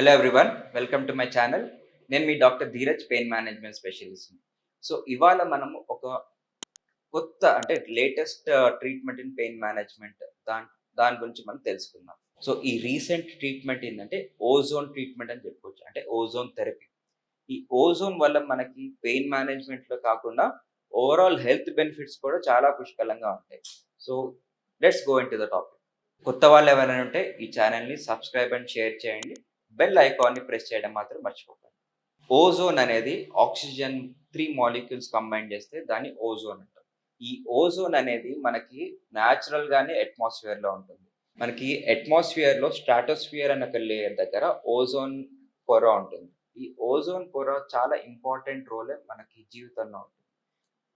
Hello everyone welcome to my channel నేను మీ doctor Dheeraj pain management specialist. So ఇవాళ మనము ఒక కొత్త అంటే latest uh, treatment in pain management దాని దాని గురించి మనం తెలుసుకుందాం. సో ఈ రీసెంట్ ట్రీట్మెంట్ ఏంటంటే ఓజోన్ ట్రీట్మెంట్ అని చెప్పుకోవచ్చు. అంటే ఓజోన్ థెరపీ ఈ ఓజోన్ వల్ల మనకి పెయిన్ మేనేజ్మెంట్లో కాకుండా ఓవరాల్ హెల్త్ బెనిఫిట్స్ కూడా చాలా పుష్కలంగా ఉంటాయి. So let's go in to the topic కొత్త వాళ్ళు ఎవరైనా ఉంటే ఈ ఛానల్ని సబ్స్క్రైబ్ అండ్ షేర్ చేయండి. బెల్ ఐకాన్ని ప్రెస్ చేయడం మాత్రం మర్చిపోకండి. ఓజోన్ అనేది ఆక్సిజన్ త్రీ మాలిక్యూల్స్ కంబైన్ చేస్తే దాన్ని ఓజోన్ అంటారు. ఈ ఓజోన్ అనేది మనకి న్యాచురల్గానే అట్మాస్ఫియర్లో లో ఉంటుంది. మనకి అట్మాస్ఫియర్లో స్ట్రాటోస్ఫియర్ అనే ఒక లేయర్ దగ్గర ఓజోన్ పొర ఉంటుంది. ఈ ఓజోన్ పొర చాలా ఇంపార్టెంట్ రోల్ మనకి జీవితంలో ఉంటుంది.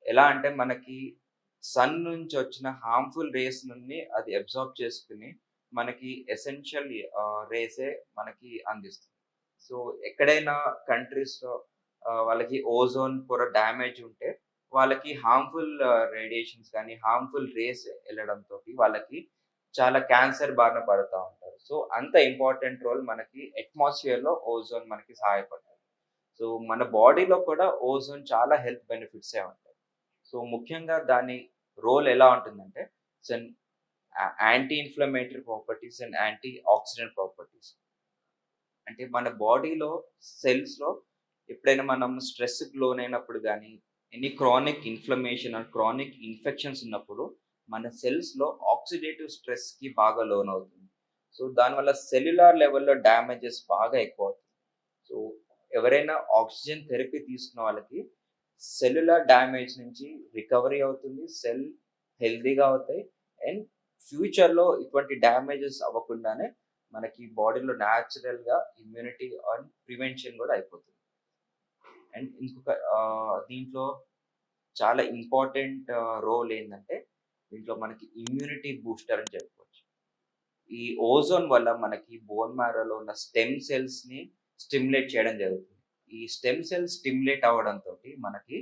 ఎలా అంటే మనకి సన్ నుంచి వచ్చిన హార్మ్ఫుల్ రేస్ నుండి అది అబ్జార్బ్ చేసుకుని మనకి ఎసెన్షియల్ రేసే మనకి అందిస్తుంది. సో ఎక్కడైనా కంట్రీస్లో వాళ్ళకి ఓజోన్ పొర డ్యామేజ్ ఉంటే వాళ్ళకి హార్మ్ఫుల్ రేడియేషన్స్ కానీ హార్మ్ఫుల్ రేస్ వెళ్ళడంతో వాళ్ళకి చాలా క్యాన్సర్ బారిన పడుతూ ఉంటారు. సో అంత ఇంపార్టెంట్ రోల్ మనకి అట్మాస్ఫియర్లో ఓజోన్ మనకి సహాయపడుతుంది సో మన బాడీలో కూడా ఓజోన్ చాలా హెల్త్ బెనిఫిట్సే ఉంటాయి. సో ముఖ్యంగా దాని రోల్ ఎలా ఉంటుందంటే so anti inflammatory properties and anti oxidant properties అంటే మన బాడీలో సెల్స్లో ఎప్పుడైనా మనం స్ట్రెస్కి లోనైనప్పుడు కానీ any chronic inflammation and chronic infections ఉన్నప్పుడు మన సెల్స్లో ఆక్సిడేటివ్ స్ట్రెస్కి బాగా లోన్ అవుతుంది. సో దానివల్ల సెల్యులార్ లెవెల్లో డ్యామేజెస్ బాగా ఎక్కువ అవుతుంది సో ఎవరైనా ఆక్సిజన్ థెరపీ తీసుకున్న వాళ్ళకి సెల్యులార్ డ్యామేజ్ నుంచి రికవరీ అవుతుంది సెల్ హెల్దీగా అవుతాయి అండ్ ఫ్యూచర్లో ఇటువంటి డ్యామేజెస్ అవ్వకుండానే మనకి బాడీలో న్యాచురల్గా ఇమ్యూనిటీ అండ్ ప్రివెన్షన్ కూడా అయిపోతుంది. అండ్ ఇంకొక దీంట్లో చాలా ఇంపార్టెంట్ రోల్ ఏంటంటే దీంట్లో మనకి ఇమ్యూనిటీ బూస్టర్ అని చెప్పుకోవచ్చు. ఈ ఓజోన్ వల్ల మనకి బోన్ మ్యారోలో ఉన్న స్టెమ్ సెల్స్ని స్టిమ్యులేట్ చేయడం జరుగుతుంది. ఈ స్టెమ్ సెల్స్ స్టిమ్యులేట్ అవ్వడంతో మనకి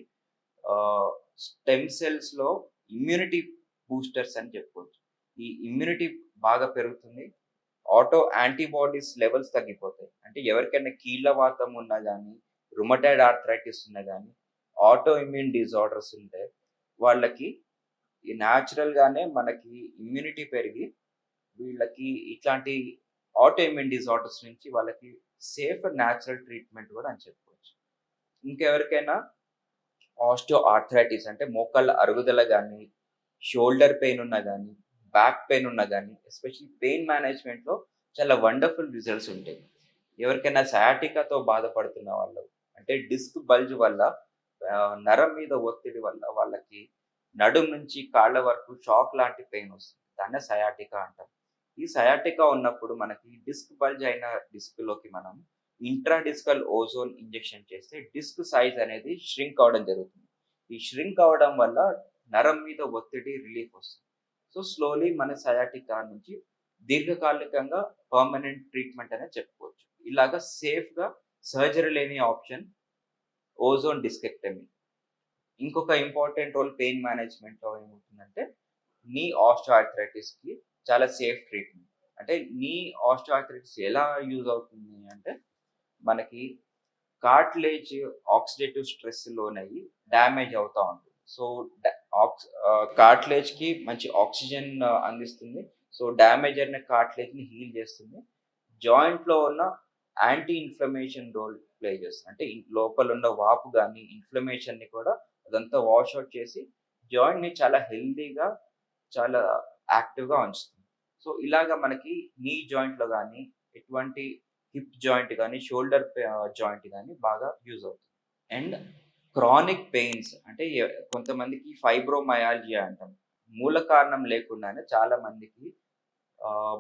స్టెమ్ సెల్స్లో ఇమ్యూనిటీ బూస్టర్స్ అని చెప్పుకోవచ్చు. ఈ ఇమ్యూనిటీ బాగా పెరుగుతుంది. ఆటో యాంటీబాడీస్ లెవెల్స్ తగ్గిపోతాయి. అంటే ఎవరికైనా కీళ్ళ వాతం ఉన్నా కానీ రుమటైడ్ ఆర్థరైటిస్ ఉన్నా కానీ ఆటో ఇమ్యూన్ డిజార్డర్స్ ఉంటే వాళ్ళకి ఈ న్యాచురల్గానే మనకి ఇమ్యూనిటీ పెరిగి వీళ్ళకి ఇట్లాంటి ఆటో ఇమ్యూన్ డిజార్డర్స్ నుంచి వాళ్ళకి సేఫ్ న్యాచురల్ ట్రీట్మెంట్ కూడా అని చెప్పుకోవచ్చు. ఇంకెవరికైనా ఆస్టో ఆర్థరైటిస్ అంటే మోకాళ్ళ అరుగుదల కానీ షోల్డర్ పెయిన్ ఉన్నా కానీ బ్యాక్ పెయిన్ ఉన్నా కానీ ఎస్పెషల్లీ పెయిన్ మేనేజ్మెంట్లో చాలా వండర్ఫుల్ రిజల్ట్స్ ఉంటాయి. ఎవరికైనా సయాటికాతో బాధపడుతున్న వాళ్ళు అంటే డిస్క్ బల్జ్ వల్ల నరం మీద ఒత్తిడి వల్ల వాళ్ళకి నడుం నుంచి కాళ్ళ వరకు షాక్ లాంటి పెయిన్ వస్తుంది. దాన్ని సయాటికా అంటాం. ఈ సయాటికా ఉన్నప్పుడు మనకి డిస్క్ బల్జ్ అయిన డిస్క్లోకి మనం ఇంట్రాడిస్కల్ ఓజోన్ ఇంజెక్షన్ చేస్తే డిస్క్ సైజ్ అనేది ష్రింక్ అవడం జరుగుతుంది. ఈ ష్రింక్ అవడం వల్ల నరం మీద ఒత్తిడి రిలీఫ్ వస్తుంది. సో స్లోలీ మన సయాటికా నుంచి దీర్ఘకాలికంగా పర్మనెంట్ ట్రీట్మెంట్ అనేది చెప్పుకోవచ్చు. ఇలాగా సేఫ్గా సర్జరీ లేని ఆప్షన్ ఓజోన్ డిస్కెక్టమీ ఇంకొక ఇంపార్టెంట్ రోల్ పెయిన్ మేనేజ్మెంట్లో ఏమవుతుందంటే నీ ఆస్టోఆర్థరైటిస్కి చాలా సేఫ్ ట్రీట్మెంట్ అంటే నీ ఆస్టోఆర్థరైటిస్ ఎలా యూజ్ అవుతుంది అంటే మనకి కార్ట్లేజ్ ఆక్సిడేటివ్ స్ట్రెస్లోనయ్యి డ్యామేజ్ అవుతూ ఉంటుంది. సో ఆక్స్ కార్ట్లేజ్కి మంచి ఆక్సిజన్ అందిస్తుంది. సో డ్యామేజ్ అయిన కార్ట్లేజ్ని హీల్ చేస్తుంది. జాయింట్లో ఉన్న యాంటీ ఇన్ఫ్లమేషన్ రోల్ ప్లే చేస్తుంది. అంటే లోపల ఉన్న వాపు కానీ ఇన్ఫ్లమేషన్ని కూడా అదంతా వాష్ అవుట్ చేసి జాయింట్ని చాలా హెల్దీగా చాలా యాక్టివ్గా ఉంచుతుంది. సో ఇలాగా మనకి నీ జాయింట్లో కానీ ఎటువంటి హిప్ జాయింట్ కానీ షోల్డర్ జాయింట్ కానీ బాగా యూజ్ అవుతుంది. అండ్ క్రానిక్ పెయిన్స్ అంటే కొంతమందికి ఫైబ్రోమయాలజియా అంటాం. మూల కారణం లేకుండానే చాలా మందికి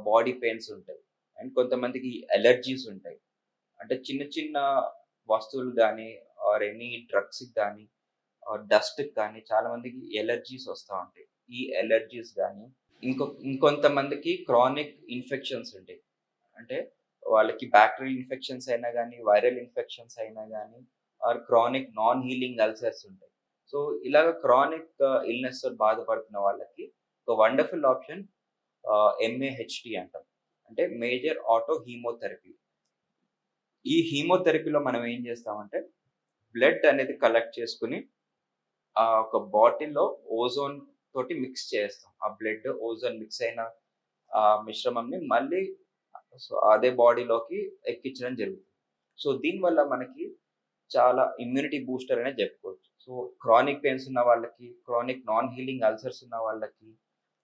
బాడీ పెయిన్స్ ఉంటాయి. అండ్ కొంతమందికి ఎలర్జీస్ ఉంటాయి. అంటే చిన్న చిన్న వస్తువులు కానీ ఆర్ ఎనీ డ్రగ్స్కి కానీ డస్ట్కి కానీ చాలా మందికి ఎలర్జీస్ వస్తూ ఉంటాయి. ఈ ఎలర్జీస్ కానీ ఇంకొ ఇంకొంతమందికి క్రానిక్ ఇన్ఫెక్షన్స్ ఉంటాయి. అంటే వాళ్ళకి బ్యాక్టీరియల్ ఇన్ఫెక్షన్స్ అయినా కానీ వైరల్ ఇన్ఫెక్షన్స్ అయినా కానీ or chronic non healing ulcers ఉంటాయి. సో ఇలాగ క్రానిక్ ఇల్నెస్తో బాధపడుతున్న వాళ్ళకి ఒక వండర్ఫుల్ ఆప్షన్ ఎంఏహెచ్టి అంటాం. అంటే మేజర్ ఆటో హీమోథెరపీ. ఈ హీమోథెరపీలో మనం ఏం చేస్తామంటే బ్లడ్ అనేది కలెక్ట్ చేసుకుని ఆ ఒక బాటిల్లో ఓజోన్ తోటి మిక్స్ చేస్తాం. ఆ బ్లడ్ ఓజోన్ మిక్స్ అయిన ఆ మిశ్రమంని మళ్ళీ సో అదే బాడీలోకి ఎక్కించడం జరుగుతుంది. సో దీనివల్ల మనకి చాలా ఇమ్యూనిటీ బూస్టర్ అనే చెప్పుకోవచ్చు. సో క్రానిక్ పెయిన్స్ ఉన్న వాళ్ళకి క్రానిక్ నాన్ హీలింగ్ అల్సర్స్ ఉన్న వాళ్ళకి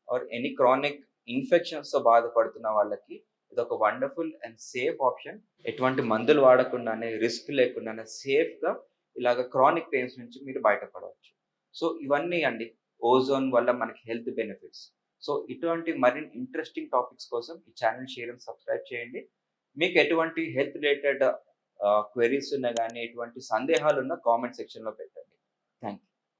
ఆర్ ఎనీ క్రానిక్ ఇన్ఫెక్షన్స్తో బాధపడుతున్న వాళ్ళకి ఇది ఒక వండర్ఫుల్ అండ్ సేఫ్ ఆప్షన్ ఎటువంటి మందులు వాడకుండానే రిస్క్ లేకుండానే సేఫ్గా ఇలాగ క్రానిక్ పెయిన్స్ నుంచి మీరు బయటపడవచ్చు. సో ఇవన్నీ అండి ఓజోన్ వల్ల మనకి హెల్త్ బెనిఫిట్స్ సో ఇటువంటి మరిన్ని ఇంట్రెస్టింగ్ టాపిక్స్ కోసం ఈ ఛానల్ షేర్ అండ్ సబ్స్క్రైబ్ చేయండి. మీకు ఎటువంటి హెల్త్ రిలేటెడ్ క్వెరీస్ ఉన్నా కానీ ఎటువంటి సందేహాలు ఉన్నా కామెంట్ సెక్షన్లో పెట్టండి.